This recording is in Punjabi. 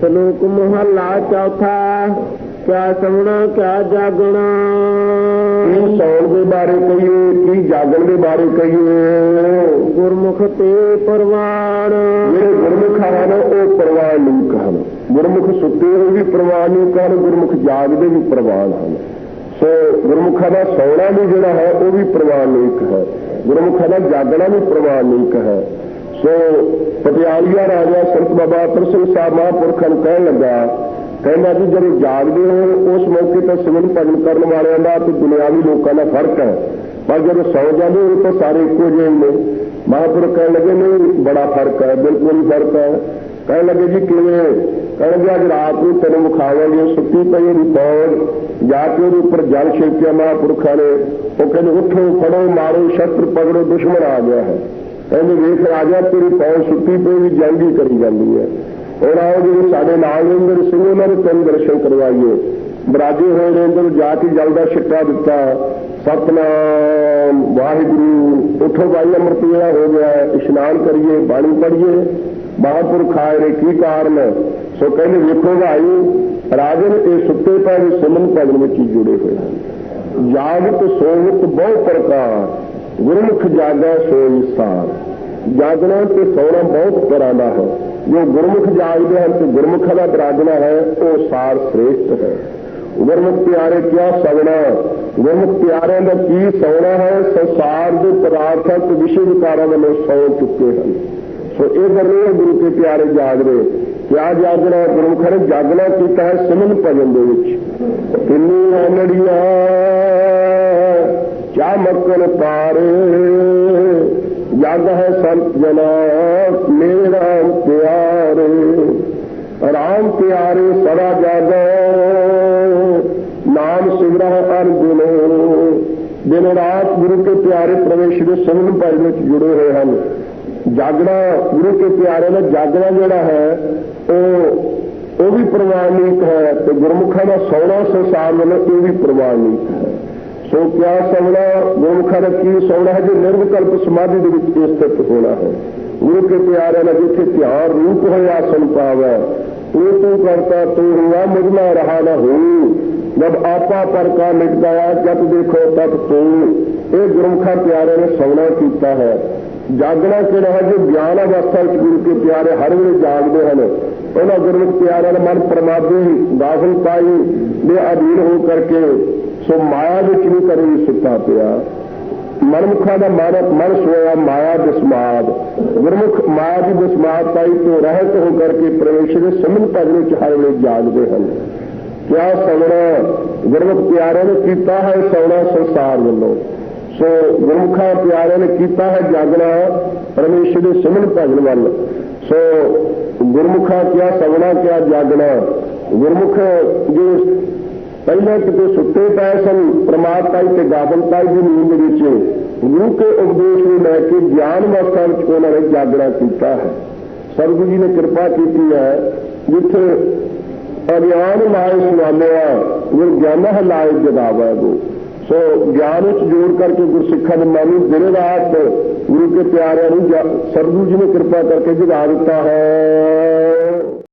ਸ਼ਲੋਕ ਮਹਲਾ ਚੌਥਾ ਕਿਆ ਸਮਣਾ ਕਿਆ ਜਾਗਣਾ। ਕੀ ਸੌਣ ਦੇ ਬਾਰੇ ਕਹੀਏ ਕੀ ਜਾਗਣ ਦੇ ਬਾਰੇ ਕਹੀਏ? ਗੁਰਮੁਖ ਤੇ ਪਰਵਾਨ। ਜਿਹੜੇ ਗੁਰਮੁਖ ਹਨ ਉਹ ਪ੍ਰਵਾਨ ਨਹੀਂ ਹਨ ਗੁਰਮੁਖ ਸੁੱਤੇ ਹੋਏ ਵੀ ਪ੍ਰਵਾਨ ਨਹੀਂ ਕਰਨ ਗੁਰਮੁਖ ਜਾਗਦੇ ਵੀ ਪ੍ਰਵਾਨ ਹਨ। ਸੋ ਗੁਰਮੁਖਾਂ ਦਾ ਸੌਣਾ ਵੀ ਜਿਹੜਾ ਹੈ ਉਹ ਵੀ ਪ੍ਰਵਾਨ ਨਹੀਂ ਹੈ ਗੁਰਮੁਖਾਂ ਦਾ ਜਾਗਣਾ ਵੀ ਪ੍ਰਵਾਨ ਨਹੀਂ ਹੈ ਸੋ ਪਟਿਆਲੀਆ ਰਾਜਾ ਸੰਤ ਬਾਬਾ ਅਤਰ ਸਿੰਘ ਸਾਹਿਬ ਮਹਾਂਪੁਰਖਾਂ ਨੂੰ ਕਹਿਣ ਲੱਗਾ, ਕਹਿੰਦਾ ਜੀ, ਜਦੋਂ ਜਾਗਦੇ ਹੋ, ਉਸ ਮੌਕੇ ਤੇ ਸਿਵਲ ਭਜਨ ਕਰਨ ਵਾਲਿਆਂ ਦਾ ਤੇ ਦੁਨਿਆਵੀ ਲੋਕਾਂ ਦਾ ਫ਼ਰਕ ਹੈ। ਪਰ ਜਦੋਂ ਸੌ ਜਾਂਦੇ ਹੋ, ਤਾਂ ਸਾਰੇ ਇੱਕੋ ਜਿਹੇ ਨੇ। ਮਹਾਂਪੁਰਖ ਕਹਿਣ ਲੱਗੇ, ਨਹੀਂ, ਬੜਾ ਫ਼ਰਕ ਹੈ, ਬਿਲਕੁਲ ਹੀ ਫ਼ਰਕ ਹੈ। ਕਹਿਣ ਲੱਗੇ, ਜੀ, ਕਿਵੇਂ? ਕਹਿੰਦੇ ਅੱਜ ਰਾਤ ਨੂੰ ਤੈਨੂੰ ਵਿਖਾਵਾਂਗੇ ਸੁੱਤੀ ਪਈ ਉਹਦੀ ਫੌਜ ਜਾ ਕੇ ਉਹਦੇ ਉੱਪਰ ਜਲ ਛਿੜਕਿਆ ਮਹਾਂਪੁਰਖਾਂ ਨੇ। ਉਹ ਕਹਿੰਦੇ, ਉੱਠੋ, ਫੜੋ, ਮਾਰੋ, ਸ਼ਸਤਰ ਪਕੜੋ, ਦੁਸ਼ਮਣ ਆ ਗਿਆ ਹੈ। ਕਹਿੰਦੇ ਵੇਖ ਰਾਜਾ ਤੇਰੀ ਫੌਜ ਸੁੱਤੀ ਪਈ ਵੀ ਜੰਗ ਕਰੀ ਜਾਂਦੀ ਹੈ। ਹੁਣ ਆਓ ਜਿਹੜੇ ਸਾਡੇ ਨਾਲ ਇੰਦਰ ਸਿੰਘ ਉਹਨਾਂ ਨੂੰ ਤਿੰਨ ਦਰਸ਼ਨ ਕਰਵਾਈਏ। ਬਰਾਜੇ ਹੋਏ ਨੇ ਜਾ ਕੇ ਜਲਦਾ ਛਿੱਟਾ ਦਿੱਤਾ। ਸਤਨਾਮ, ਵਾਹਿਗੁਰੂ, ਉਠੋ ਭਾਈ ਅੰਮ੍ਰਿਤ ਵੇਲਾ ਹੋ ਗਿਆ ਇਸ਼ਨਾਨ ਕਰੀਏ, ਬਾਣੀ ਪੜ੍ਹੀਏ। ਮਹਾਂਪੁਰਖ ਆਏ ਨੇ, ਕੀ ਕਾਰਨ ਸੋ ਕਹਿੰਦੇ, ਵੇਖੋ ਭਾਈ, ਰਾਜਨ ਇਹ ਸੁੱਤੇ ਪਏ ਨੇ ਸਿਮਨ ਭਜਨ ਵਿੱਚ ਹੀ ਜੁੜੇ ਹੋਏ ਹਨ। ਜਾਗਤ, ਸੋਵਤ, ਬਹੁ ਪ੍ਰਕਾਰ। ਗੁਰਮੁਖ ਜਾਗਾ ਸੋਈ ਸਾਰ। ਜਾਗਣਾ ਤੇ ਸੌਣਾ ਬਹੁਤ ਤਰ੍ਹਾਂ ਦਾ ਹੈ। ਜੋ ਗੁਰਮੁਖ ਜਾਗਦੇ ਹਨ ਤੇ ਗੁਰਮੁਖਾਂ ਦਾ ਬਰਾਜਣਾ ਹੈ, ਉਹ ਸਾਰ ਸ੍ਰੇਸ਼ਟ ਹੈ। ਗੁਰਮੁਖ ਪਿਆਰੇ ਕਿਆ ਸਵਣਾ ਗੁਰਮੁਖ ਪਿਆਰਿਆਂ ਦਾ ਕੀ ਸੌਣਾ ਹੈ? ਸੰਸਾਰ ਦੇ ਪਦਾਰਥਾਂ ਤੇ ਵਿਸ਼ੇ ਵਿਕਾਰਾਂ ਵੱਲੋਂ ਸੌ ਚੁੱਕੇ ਹਨ। ਸੋ ਇਹ ਗੱਲੇ ਹੈ ਗੁਰੂ ਕੇ ਪਿਆਰੇ ਜਾਗ ਰਹੇ ਕਿਆ ਜਾਗਣਾ ਗੁਰਮੁਖਾਂ ਨੇ ਜਾਗਣਾ ਕੀਤਾ ਹੈ ਸਿਮਨ ਭਜਨ ਦੇ ਵਿੱਚ। ਕਿੰਨੀ ਆਨੜੀਆਂ ਮੱਕਰ ਤਾਰੇ ਜਗ ਹੈ ਸੰਤ ਜਨਾ, ਮੇਰਾ ਪਿਆਰੇ। ਰਾਮ ਪਿਆਰੇ ਸਦਾ ਜਾਗੋ। ਨਾਮ ਸਿਮਰਹਿ ਅਰ ਦਿਨੋ ਦਿਨ ਰਾਤ ਗੁਰੂ ਕੇ ਪਿਆਰੇ ਪ੍ਰਵੇਸ਼ ਦੇ ਸਿਮਰਨ ਭਾਈ ਵਿੱਚ ਜੁੜੇ ਹੋਏ ਹਨ। ਜਾਗਣਾ ਗੁਰੂ ਕੇ ਪਿਆਰੇ ਦਾ ਜਾਗਣਾ ਜਿਹੜਾ ਹੈ, ਉਹ ਉਹ ਵੀ ਪ੍ਰਵਾਨਿਕ ਹੈ ਤੇ ਗੁਰਮੁਖਾਂ ਦਾ ਸੌਣਾ ਸੰਸਾਰ ਵੱਲੋਂ ਇਹ ਵੀ ਪ੍ਰਵਾਨਿਕ ਹੈ। ਸੋ ਕਿਆ ਸੌਣਾ ਗੁਰਮੁਖਾਂ ਦਾ ਕੀ ਸੌਣਾ ਹੈ ਜੋ ਨਿਰਵਿਕਲਪ ਸਮਾਧੀ ਦੇ ਵਿੱਚ ਸਥਿਤ ਹੋਣਾ ਹੈ? ਗੁਰੂ ਕੇ ਪਿਆਰੇ ਨਾਲ ਜਿੱਥੇ ਧਿਆਨ ਰੂਪ ਹੋਇਆ ਆਸਨ ਪਾਵੈ, ਤੂੰ ਤੂੰ ਕਰਤਾ, ਤੂੰ ਹੁਆ ਮੁਝਮਾ ਰਹਾ ਨਾ ਹੋਈ। ਜਦ ਆਪਾ ਪਰ ਕਾ ਮਿਟ ਗਿਆ ਜਦ ਦੇਖੋ ਤਤ ਤੂੰ। ਇਹ ਗੁਰਮੁਖਾਂ ਪਿਆਰੇ ਨੇ ਸੌਣਾ ਕੀਤਾ ਹੈ। ਜਾਗਣਾ ਕਿਹੜਾ ਹੈ? ਜੋ ਗਿਆਨ ਅਵਸਥਾ ਵਿੱਚ ਗੁਰੂ ਕੇ ਪਿਆਰੇ ਹਰ ਵੇਲੇ ਜਾਗਦੇ ਹਨ। ਉਹਨਾਂ ਗੁਰਮੁਖ ਪਿਆਰਿਆਂ ਦਾ ਮਨ ਪਰਮਾਤਮਾ ਦਾਖਲਤਾਈ ਦੇ ਅਧੀਨ ਹੋ ਕਰਕੇ ਸੋ ਮਾਇਆ ਵਿੱਚ ਨਹੀਂ ਕਰੇ ਸੁੱਤਾ ਪਿਆ। ਮਨਮੁਖਾਂ ਦਾ ਮਨ ਮਨ ਸੋਇਆ ਮਾਇਆ ਦਸਮਾਦ ਗੁਰਮੁਖ ਮਾਇਆ ਦੀ ਦਸਮਾਦ ਤਾਈ ਤੋਂ ਰਹਿਤ ਹੋ ਕਰਕੇ ਪ੍ਰਵੇਸ਼ ਦੇ ਸਮਨ ਭਜਨ ਵਿੱਚ ਹਰ ਵੇਲੇ ਜਾਗਦੇ ਹਨ। ਕਿਆ ਸਵਣਾ ਗੁਰਮੁਖ ਪਿਆਰਿਆਂ ਨੇ ਕੀਤਾ ਹੈ ਸੌਣਾ ਸੰਸਾਰ ਵੱਲੋਂ। ਸੋ ਗੁਰਮੁਖਾਂ ਪਿਆਰਿਆਂ ਨੇ ਕੀਤਾ ਹੈ ਜਾਗਣਾ ਪਰਮੇਸ਼ਰ ਦੇ ਸਿਮਰਨ ਭਜਨ ਵੱਲ। ਸੋ ਗੁਰਮੁਖਾਂ ਕਿਆ ਸਗਣਾ ਕਿਆ ਜਾਗਣਾ। ਗੁਰਮੁਖ ਜੋ ਪਹਿਲੇ ਕਿਤੇ ਸੁੱਤੇ ਪਏ ਸਨ, ਪ੍ਰਮਾਤਮਾ ਤੇ ਗਾਬਨਤਾਈ ਦੀ ਨੀਂਦ ਵਿੱਚ, ਗੁਰੂ ਕੇ ਉਪਦੇਸ਼ ਨੂੰ ਲੈ ਕੇ ਗਿਆਨ ਅਵਸਥਾ ਵਿੱਚ ਉਹਨਾਂ ਨੇ ਜਾਗਣਾ ਕੀਤਾ ਹੈ। ਸਤਿਗੁਰੂ ਜੀ ਨੇ ਕਿਰਪਾ ਕੀਤੀ ਹੈ, ਜਿੱਥੇ ਅਗਿਆਨ ਲਾਏ ਸੁਣਾਲਿਆ ਗੁਰ ਗਿਆਨ ਲਾਏ ਜਗਾਵਾ ਗੋ ਸੋ ਗਿਆਨ ਵਿੱਚ ਜੋੜ ਕਰਕੇ ਗੁਰਸਿੱਖਾਂ ਦੇ ਮਨ ਨੂੰ ਦਿਨ ਰਾਤ ਗੁਰੂ ਕੇ ਪਿਆਰਿਆਂ ਨੂੰ ਸਤਿਗੁਰੂ ਜੀ ਨੇ ਕਿਰਪਾ ਕਰਕੇ ਜਗਾ ਦਿੱਤਾ ਹੈ।